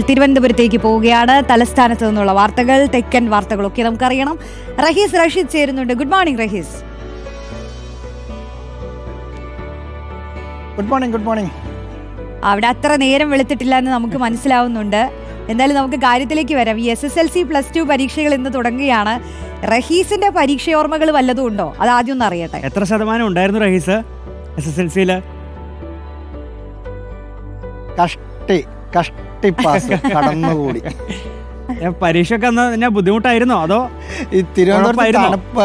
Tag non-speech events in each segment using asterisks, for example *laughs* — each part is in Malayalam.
തിരുവനന്തപുരത്തേക്ക് പോവുകയാണ്. തലസ്ഥാനത്ത് നിന്നുള്ള വാർത്തകൾ തെക്കൻ വാർത്തകളൊക്കെ നമുക്കറിയണം. റഹീസ് റഷീദ് ചേരുന്നുണ്ട്. Good morning Rahees. Good morning good morning അവിടെ അത്ര നേരം വെളുത്തിട്ടില്ല എന്ന് നമുക്ക് മനസ്സിലാവുന്നുണ്ട്. എന്തായാലും നമുക്ക് കാര്യത്തിലേക്ക് വരാം. ഈ S S L C plus two പരീക്ഷകൾ ഇന്ന് തുടങ്ങുകയാണ്. റഹീസിന്റെ പരീക്ഷയോർമ്മകൾ വല്ലതും ഉണ്ടോ? അത് ആദ്യം ഒന്ന് അറിയട്ടെ. എത്ര ശതമാനം ഉണ്ടായിരുന്നു റഹീസ് എസ് എസ് എൽ കഷ്ടി കഷ്ടി. കടന്നുകൂടി. അന്ന് പിന്നെ ബുദ്ധിമുട്ടായിരുന്നോ? അതോ ഈ തിരുവനന്തപുരത്ത്? തണുപ്പ്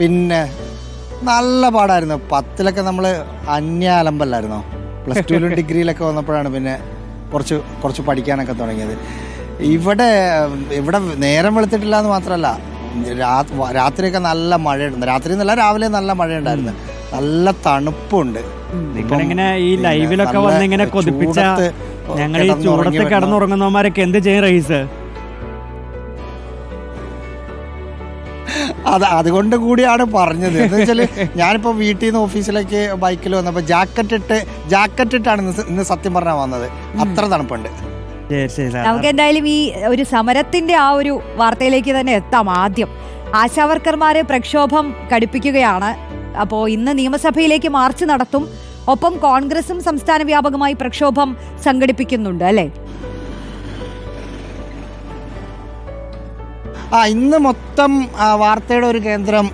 പിന്നെ നല്ല പാടായിരുന്നു. പത്തിലൊക്കെ നമ്മൾ അന്യ അലമ്പല്ലായിരുന്നോ പ്ലസ് ടുവിലും *laughs* ഡിഗ്രിയിലൊക്കെ വന്നപ്പോഴാണ് പിന്നെ കുറച്ച് കുറച്ച് പഠിക്കാനൊക്കെ തുടങ്ങിയത്. ഇവിടെ ഇവിടെ നേരം വെളുത്തിട്ടില്ല എന്ന് മാത്രമല്ല രാത്രിയൊക്കെ നല്ല മഴയുണ്ട്. രാത്രി എന്നല്ല രാവിലെ നല്ല മഴയുണ്ടായിരുന്നു. നല്ല തണുപ്പുണ്ട്. നിങ്ങളിങ്ങനെ ഈ ലൈവിലൊക്കെ വന്ന് ഇങ്ങനെ കൊതിപ്പിച്ച ഞങ്ങൾ ഈ ചൂടത്ത് കിടന്നുറങ്ങുന്നവന്മാരൊക്കെ എന്ത് ചെയ്യും റൈസ്? അത് അതുകൊണ്ട് കൂടിയാണ് പറഞ്ഞത്. എന്ന് വെച്ചാൽ ഞാനിപ്പോ വീട്ടിൽ നിന്ന് ഓഫീസിലേക്ക് ബൈക്കിൽ വന്നപ്പോ ജാക്കറ്റ് ഇട്ട് ജാക്കറ്റ് ഇട്ടാണ് ഇന്ന് സത്യം പറഞ്ഞാൽ വന്നത്. അത്ര തണുപ്പുണ്ട്. നമുക്ക് എന്തായാലും ഈ ഒരു സമരത്തിന്റെ ആ ഒരു വാർത്തയിലേക്ക് തന്നെ എത്താം ആദ്യം. ആശാവർക്കർമാരെ പ്രക്ഷോഭം കടുപ്പിക്കുകയാണ്. അപ്പോൾ ഇന്ന് നിയമസഭയിലേക്ക് മാർച്ച് നടത്തും. ഒപ്പം കോൺഗ്രസും സംസ്ഥാന വ്യാപകമായി പ്രക്ഷോഭം സംഘടിപ്പിക്കുന്നുണ്ട് അല്ലേ? ആ ഇന്ന് മൊത്തം വാർത്തയുടെ ഒരു കേന്ദ്രം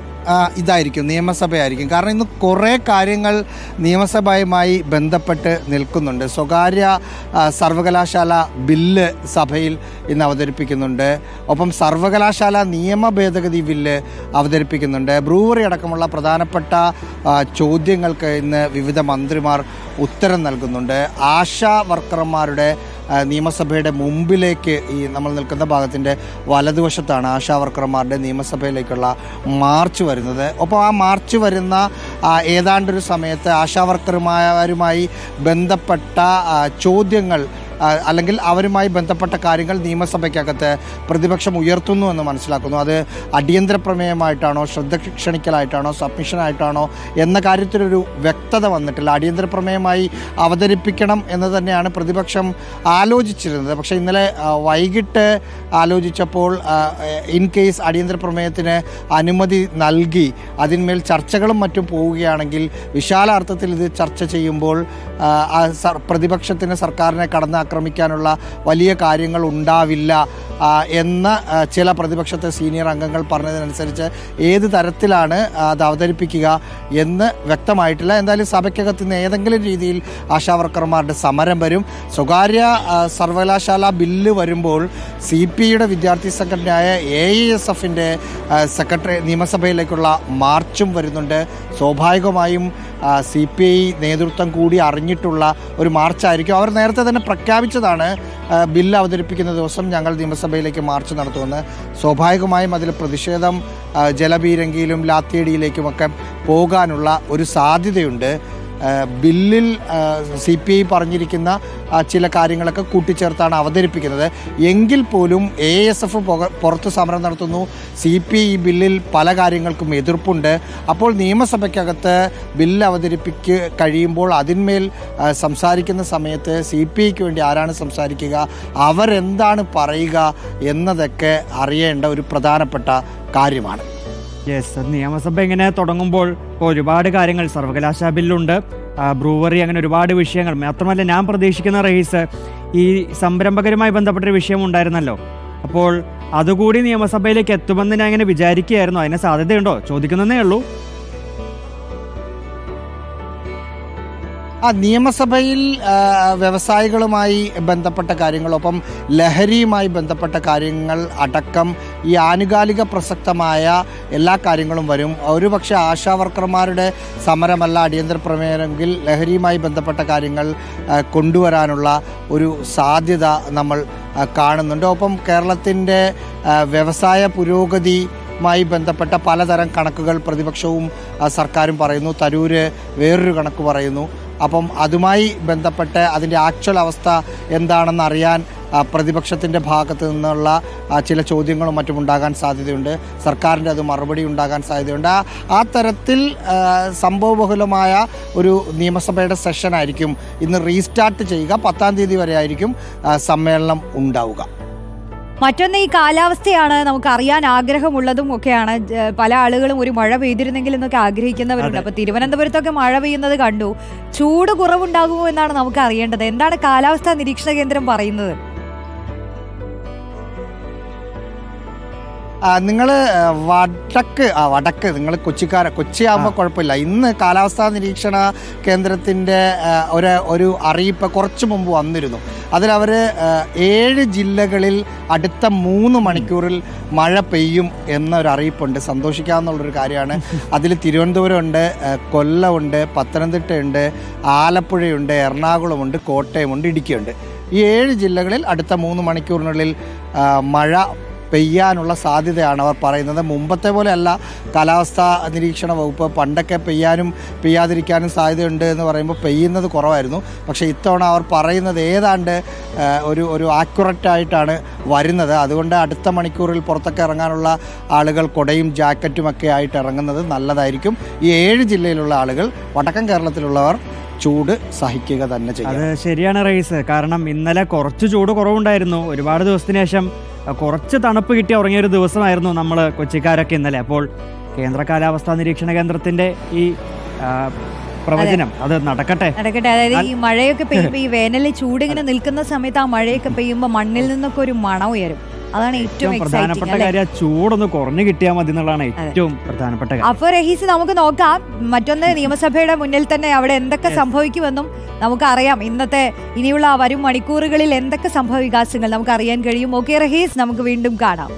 ഇതായിരിക്കും നിയമസഭയായിരിക്കും. കാരണം ഇന്ന് കുറേ കാര്യങ്ങൾ നിയമസഭയുമായി ബന്ധപ്പെട്ട് നിൽക്കുന്നുണ്ട്. സ്വകാര്യ സർവകലാശാല ബില്ല് സഭയിൽ ഇന്ന് അവതരിപ്പിക്കുന്നുണ്ട്. ഒപ്പം സർവകലാശാല നിയമ ഭേദഗതി ബില്ല് അവതരിപ്പിക്കുന്നുണ്ട്. ബ്രൂവറി അടക്കമുള്ള പ്രധാനപ്പെട്ട ചോദ്യങ്ങൾക്ക് ഇന്ന് വിവിധ മന്ത്രിമാർ ഉത്തരം നൽകുന്നുണ്ട്. ആശാ വർക്കർമാരുടെ നിയമസഭയുടെ മുമ്പിലേക്ക് ഈ നമ്മൾ നിൽക്കുന്ന ഭാഗത്തിന്റെ വലതുവശത്താണ് ആശാ വർക്കർമാരുടെ നിയമസഭയിലേക്കുള്ള മാർച്ച് വരുന്നത്. ഒപ്പം ആ മാർച്ച് വരുന്ന ഏതാണ്ടൊരു സമയത്ത് ആശാ വർക്കർമാരുമായി ബന്ധപ്പെട്ട ചോദ്യങ്ങൾ അല്ലെങ്കിൽ അവരുമായി ബന്ധപ്പെട്ട കാര്യങ്ങൾ നിയമസഭയ്ക്കകത്ത് പ്രതിപക്ഷം ഉയർത്തുന്നു എന്ന് മനസ്സിലാക്കുന്നു. അത് അടിയന്തര പ്രമേയമായിട്ടാണോ ശ്രദ്ധ ക്ഷണിക്കലായിട്ടാണോ സബ്മിഷനായിട്ടാണോ എന്ന കാര്യത്തിലൊരു വ്യക്തത വന്നിട്ടില്ല. അടിയന്തര പ്രമേയമായി അവതരിപ്പിക്കണം എന്ന് തന്നെയാണ് പ്രതിപക്ഷം ആലോചിച്ചിരുന്നത്. പക്ഷേ ഇന്നലെ വൈകിട്ട് ആലോചിച്ചപ്പോൾ ഇൻ കേസ് അടിയന്തര പ്രമേയത്തിന് അനുമതി നൽകി അതിന്മേൽ ചർച്ചകളും മറ്റും പോവുകയാണെങ്കിൽ വിശാലാർത്ഥത്തിൽ ഇത് ചർച്ച ചെയ്യുമ്പോൾ പ്രതിപക്ഷത്തിന് സർക്കാരിനെ കടന്നാക്രമിക്കാനുള്ള വലിയ കാര്യങ്ങൾ ഉണ്ടാവില്ല എന്ന ചില പ്രതിപക്ഷത്തെ സീനിയർ അംഗങ്ങൾ പറഞ്ഞതിനനുസരിച്ച് ഏത് തരത്തിലാണ് അത് അവതരിപ്പിക്കുക എന്ന് വ്യക്തമായിട്ടില്ല. എന്തായാലും സഭയ്ക്കകത്ത് നിന്ന് ഏതെങ്കിലും രീതിയിൽ ആശാവർക്കർമാരുടെ സമരം വരും. സ്വകാര്യ സർവകലാശാല ബില്ല് വരുമ്പോൾ സി പി ഐയുടെ വിദ്യാർത്ഥി സംഘടനയായ എ ഐ എസ് എഫിന്റെ സെക്രട്ടറി നിയമസഭയിലേക്കുള്ള മാർച്ചും വരുന്നുണ്ട്. സ്വാഭാവികമായും സി പി ഐ നേതൃത്വം കൂടി അറിഞ്ഞിട്ടുള്ള ഒരു മാർച്ചായിരിക്കും. അവർ നേരത്തെ തന്നെ പ്രഖ്യാപിച്ചതാണ് ബില്ല് അവതരിപ്പിക്കുന്ന ദിവസം ഞങ്ങൾ നിയമസഭയിലേക്ക് മാർച്ച് നടത്തുമെന്ന്. സ്വാഭാവികമായും അതിൽ പ്രതിഷേധം ജലപീരങ്കിയിലും ലാത്തിയടിയിലേക്കുമൊക്കെ പോകാനുള്ള ഒരു സാധ്യതയുണ്ട്. ബില്ലിൽ സി പി ഐ പറഞ്ഞിരിക്കുന്ന ചില കാര്യങ്ങളൊക്കെ കൂട്ടിച്ചേർത്താണ് അവതരിപ്പിക്കുന്നത്. എങ്കിൽ പോലും എ എസ് എഫ് പുറത്ത് സമരം നടത്തുന്നു. സി പി ഐ ബില്ലിൽ പല കാര്യങ്ങൾക്കും എതിർപ്പുണ്ട്. അപ്പോൾ നിയമസഭയ്ക്കകത്ത് ബില്ല് അവതരിപ്പിക്ക് കഴിയുമ്പോൾ അതിന്മേൽ സംസാരിക്കുന്ന സമയത്ത് സി പി ഐക്ക് വേണ്ടി ആരാണ് സംസാരിക്കുക? അവരെന്താണ് പറയുക എന്നതൊക്കെ അറിയേണ്ട ഒരു പ്രധാനപ്പെട്ട കാര്യമാണ്. യെസ് നിയമസഭ ഇങ്ങനെ തുടങ്ങുമ്പോൾ ഇപ്പോൾ ഒരുപാട് കാര്യങ്ങൾ സർവകലാശാല ബില്ലുണ്ട്. ബ്രൂവറി അങ്ങനെ ഒരുപാട് വിഷയങ്ങൾ. മാത്രമല്ല ഞാൻ പ്രതീക്ഷിക്കുന്ന റഹീസ് ഈ സംരംഭകരുമായി ബന്ധപ്പെട്ടൊരു വിഷയം ഉണ്ടായിരുന്നല്ലോ. അപ്പോൾ അതുകൂടി നിയമസഭയിലേക്ക് എത്തുമെന്ന് ഞാൻ ഇങ്ങനെ വിചാരിക്കുകയായിരുന്നു. അതിന് സാധ്യതയുണ്ടോ? ചോദിക്കുന്നതേ ഉള്ളൂ. ആ നിയമസഭയിൽ വ്യവസായികളുമായി ബന്ധപ്പെട്ട കാര്യങ്ങളൊപ്പം ലഹരിയുമായി ബന്ധപ്പെട്ട കാര്യങ്ങൾ അടക്കം ഈ ആനുകാലിക പ്രസക്തമായ എല്ലാ കാര്യങ്ങളും വരും. ഒരുപക്ഷെ ആശാ വർക്കർമാരുടെ സമരമല്ല അടിയന്തര പ്രമേയമെങ്കിൽ ലഹരിയുമായി ബന്ധപ്പെട്ട കാര്യങ്ങൾ കൊണ്ടുവരാനുള്ള ഒരു സാധ്യത നമ്മൾ കാണുന്നുണ്ട്. ഒപ്പം കേരളത്തിന്റെ വ്യവസായ പുരോഗതി മായി ബന്ധപ്പെട്ട പലതരം കണക്കുകൾ പ്രതിപക്ഷവും സർക്കാരും പറയുന്നു. തരൂര് വേറൊരു കണക്ക് പറയുന്നു. അപ്പം അതുമായി ബന്ധപ്പെട്ട് അതിന്റെ ആക്ച്വൽ അവസ്ഥ എന്താണെന്ന് അറിയാൻ പ്രതിപക്ഷത്തിന്റെ ഭാഗത്ത് നിന്നുള്ള ചില ചോദ്യങ്ങളും മറ്റും ഉണ്ടാകാൻ സാധ്യതയുണ്ട്. സർക്കാരിന്റെ അത് മറുപടി ഉണ്ടാകാൻ സാധ്യതയുണ്ട്. ആ തരത്തിൽ സംഭവബഹുലമായ ഒരു നിയമസഭയുടെ സെഷനായിരിക്കും ഇന്ന് റീസ്റ്റാർട്ട് ചെയ്യുക. പത്താം തീയതി വരെ ആയിരിക്കും സമ്മേളനം ഉണ്ടാവുക. മറ്റൊന്ന് ഈ കാലാവസ്ഥയാണ് നമുക്ക് അറിയാൻ ആഗ്രഹമുള്ളതും ഒക്കെയാണ്. പല ആളുകളും ഒരു മഴ പെയ്തിരുന്നെങ്കിൽ എന്നൊക്കെ ആഗ്രഹിക്കുന്നവരുണ്ട്. അപ്പൊ തിരുവനന്തപുരത്തൊക്കെ മഴ പെയ്യുന്നത് കണ്ടു. ചൂട് കുറവുണ്ടാകുമോ എന്നാണ് നമുക്ക് അറിയേണ്ടത്. എന്താണ് കാലാവസ്ഥാ നിരീക്ഷണ കേന്ദ്രം പറയുന്നത്? നിങ്ങൾ വടക്ക് ആ വടക്ക് നിങ്ങൾ കൊച്ചിക്കാര കൊച്ചിയാകുമ്പോൾ കുഴപ്പമില്ല ഇന്ന് കാലാവസ്ഥാ നിരീക്ഷണ കേന്ദ്രത്തിന്റെ ഒരു ഒരു അറിയിപ്പ് കുറച്ച് മുമ്പ് വന്നിരുന്നു. അതിലവർ ഏഴ് ജില്ലകളിൽ അടുത്ത മൂന്ന് മണിക്കൂറിൽ മഴ പെയ്യും എന്നൊരു അറിയിപ്പുണ്ട്. സന്തോഷിക്കാവുന്നുള്ളൊരു കാര്യമാണ്. *laughs* അതിൽ തിരുവനന്തപുരമുണ്ട് കൊല്ലമുണ്ട് പത്തനംതിട്ടയുണ്ട് ആലപ്പുഴയുണ്ട് എറണാകുളമുണ്ട് കോട്ടയമുണ്ട് ഇടുക്കിയുണ്ട്. ഈ ഏഴ് ജില്ലകളിൽ അടുത്ത മൂന്ന് മണിക്കൂറിനുള്ളിൽ മഴ പെയ്യാനുള്ള സാധ്യതയാണ് അവർ പറയുന്നത്. മുമ്പത്തെ പോലെയല്ല കാലാവസ്ഥ നിരീക്ഷണ വകുപ്പ് പണ്ടൊക്കെ പെയ്യാനും പെയ്യാതിരിക്കാനും സാധ്യതയുണ്ട് എന്ന് പറയുമ്പോൾ പെയ്യുന്നത് കുറവായിരുന്നു. പക്ഷേ ഇത്തവണ അവർ പറയുന്നത് ഏതാണ്ട് ഒരു ഒരു ആക്യുറേറ്റ് ആയിട്ടാണ് വരുന്നത്. അതുകൊണ്ട് അടുത്ത മണിക്കൂറിൽ പുറത്തൊക്കെ ഇറങ്ങാനുള്ള ആളുകൾ കൊടയും ജാക്കറ്റും ഒക്കെ ആയിട്ട് ഇറങ്ങുന്നത് നല്ലതായിരിക്കും. ഈ ഏഴ് ജില്ലയിലുള്ള ആളുകൾ വടക്കൻ കേരളത്തിലുള്ളവർ ചൂട് സഹിക്കുക തന്നെ ചെയ്യും. അത് ശരിയാണ് റൈസ്. കാരണം ഇന്നലെ കുറച്ച് ചൂട് കുറവുണ്ടായിരുന്നു. ഒരുപാട് ദിവസത്തിന് ശേഷം കുറച്ച് തണുപ്പ് കിട്ടി ഉറങ്ങിയ ഒരു ദിവസമായിരുന്നു നമ്മൾ കൊച്ചിക്കാരൊക്കെ ഇന്നലെ. അപ്പോൾ കേന്ദ്ര കാലാവസ്ഥാ നിരീക്ഷണ കേന്ദ്രത്തിന്റെ ഈ പ്രവചനം അത്. നടക്കട്ടെ. നടക്കട്ടെ. അതായത് ഈ മഴയൊക്കെ പെയ്യുമ്പോൾ ഈ വേനലിൽ ചൂടിങ്ങനെ നിൽക്കുന്ന സമയത്ത് ആ മഴയൊക്കെ പെയ്യുമ്പോൾ മണ്ണിൽ നിന്നൊക്കെ ഒരു മണം ഉയരും. അതാണ് ഏറ്റവും പ്രധാനപ്പെട്ട കാര്യം ചൂടൊന്ന് കുറഞ്ഞു കിട്ടിയാൽ മതി എന്നുള്ളതാണ് ഏറ്റവും പ്രധാനപ്പെട്ട കാര്യം. അപ്പൊ രഹീസ് നമുക്ക് നോക്കാം. മറ്റൊന്ന് നിയമസഭയുടെ മുന്നിൽ തന്നെ അവിടെ എന്തൊക്കെ സംഭവിക്കുമെന്നും നമുക്കറിയാം. ഇന്നത്തെ ഇനിയുള്ള വരും മണിക്കൂറുകളിൽ എന്തൊക്കെ സംഭവ വികാസങ്ങൾ നമുക്ക് അറിയാൻ കഴിയും. ഓക്കെ റഹീസ് നമുക്ക് വീണ്ടും കാണാം.